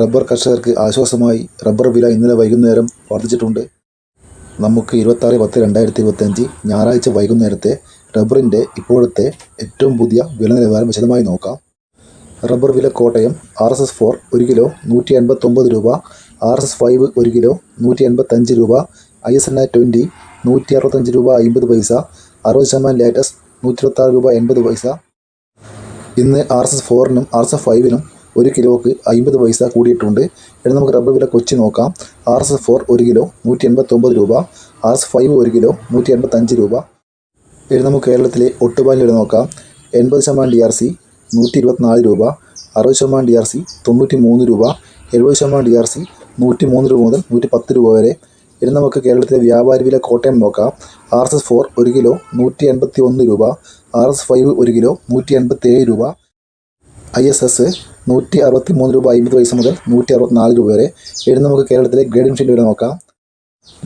Rubber കർഷകർക്ക് ആശ്വാസമായി rubber വില ഇന്നലെ വൈകുന്നേരം വർദ്ധിച്ചിട്ടുണ്ട്. നമുക്ക് ഇരുപത്താറ് പത്ത് രണ്ടായിരത്തി ഇരുപത്തഞ്ച് ഞായറാഴ്ച വൈകുന്നേരത്തെ റബ്ബറിന്റെ ഇപ്പോഴത്തെ ഏറ്റവും പുതിയ വില നിലവാരം വിശദമായി നോക്കാം. റബ്ബർ വില Kottayam R S S four ഒരു കിലോ നൂറ്റി എൺപത്തൊമ്പത് രൂപ ആർ എസ് എസ് ഫൈവ് ഒരു കിലോ നൂറ്റി എൺപത്തഞ്ച് രൂപ ഐ എസ് എൻ ട്വന്റി നൂറ്റി അറുപത്തഞ്ച് രൂപ അമ്പത് പൈസ അറുപത് ശതമാനം ലേറ്റസ്റ്റ് നൂറ്റി ഇരുപത്താറ് രൂപ എൺപത് പൈസ. ഇന്ന് ആർ എസ് എസ് ഫോറിനും ആർ എസ് എസ് ഫൈവിനും ഒരു കിലോക്ക് അമ്പത് പൈസ കൂടിയിട്ടുണ്ട്. ഇനി നമുക്ക് റബ്ബർ വില കൊച്ചി നോക്കാം. ആർ എസ് ഫോർ ഒരു കിലോ നൂറ്റി എൺപത്തൊമ്പത് രൂപ. ആർ എസ് ഫൈവ് ഒരു കിലോ നൂറ്റി എൺപത്തഞ്ച് രൂപ. ഇനി നമുക്ക് കേരളത്തിലെ ഒട്ടുപാലിന് വില നോക്കാം. എൺപത് ശതമാനം ഡി ആർ സി നൂറ്റി ഇരുപത്തിനാല് രൂപ. അറുപത് ശതമാനം ഡി ആർ സി തൊണ്ണൂറ്റി മൂന്ന് രൂപ. എഴുപത് ശതമാനം ഡി ആർ സി നൂറ്റി മൂന്ന് രൂപ മുതൽ നൂറ്റി പത്ത് രൂപ വരെ. ഇനി നമുക്ക് കേരളത്തിലെ വ്യാപാരി വില കോട്ടയം നോക്കാം. ആർ എസ് എസ് ഫോർ ഒരു കിലോ നൂറ്റി എൺപത്തി ഒന്ന് രൂപ. ആർ എസ് ഫൈവ് ഒരു കിലോ നൂറ്റി എൺപത്തി ഏഴ് രൂപ. ഐ എസ് എസ് നൂറ്റി അറുപത്തി മൂന്ന് രൂപ അമ്പത് പൈസ മുതൽ നൂറ്റി അറുപത്തിനാല് രൂപ വരെ. ഇനി നമുക്ക് കേരളത്തിലെ ഗ്രേഡ് ഷീറ്റ് വരെ നോക്കാം.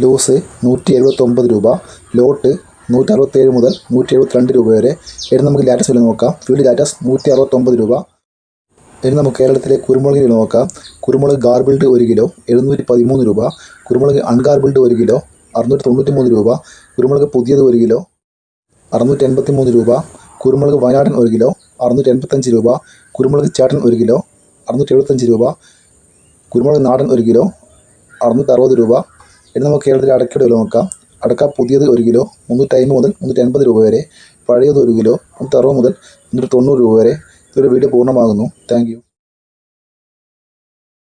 ലൂസ് നൂറ്റി എഴുപത്തൊമ്പത് രൂപ ലോട്ട് നൂറ്റി അറുപത്തേഴ് മുതൽ നൂറ്റി എഴുപത്തിരണ്ട് രൂപ വരെ. ഇനി നമുക്ക് ലാറ്റസ് വില നോക്കാം. ഫീൽഡ് ലാറ്റസ് നൂറ്റി അറുപത്തൊമ്പത് രൂപ. ഇനി നമുക്ക് കേരളത്തിലെ കുരുമുളകിന് വില നോക്കാം. കുരുമുളക് ഗാർബിൾഡ് ഒരു കിലോ എഴുന്നൂറ്റി പതിമൂന്ന് രൂപ. കുരുമുളക് അൺഗാർബിൾഡ് ഒരു കിലോ അറുന്നൂറ്റി തൊണ്ണൂറ്റി മൂന്ന് രൂപ. കുരുമുളക് പുതിയത് ഒരു കിലോ അറുന്നൂറ്റി എൺപത്തി മൂന്ന് രൂപ. കുരുമുളക് വയനാടൻ ഒരു കിലോ അറുന്നൂറ്റി എൺപത്തഞ്ച് രൂപ. കുരുമുളക് ചാട്ടൻ ഒരു കിലോ. അറുന്നൂറ്റി എഴുപത്തഞ്ച് രൂപ. കുരുമുളക് നാടൻ ഒരു കിലോ. അറുന്നൂറ്റി അറുപത് രൂപ. ഇനി നമുക്ക് കേരളത്തിലെ അടക്കയുടെ വില നോക്കാം. അടക്ക പുതിയത് ഒരു കിലോ. മുന്നൂറ്റി അമ്പത് മുതൽ മുന്നൂറ്റി എൺപത് രൂപ വരെ. പഴയത് ഒരു കിലോ. മുന്നൂറ്റി അറുപത് മുതൽ മുന്നൂറ്റി തൊണ്ണൂറ് രൂപ വരെ. ഇതൊരു വീഡിയോ പൂർണമാകുന്നു. താങ്ക്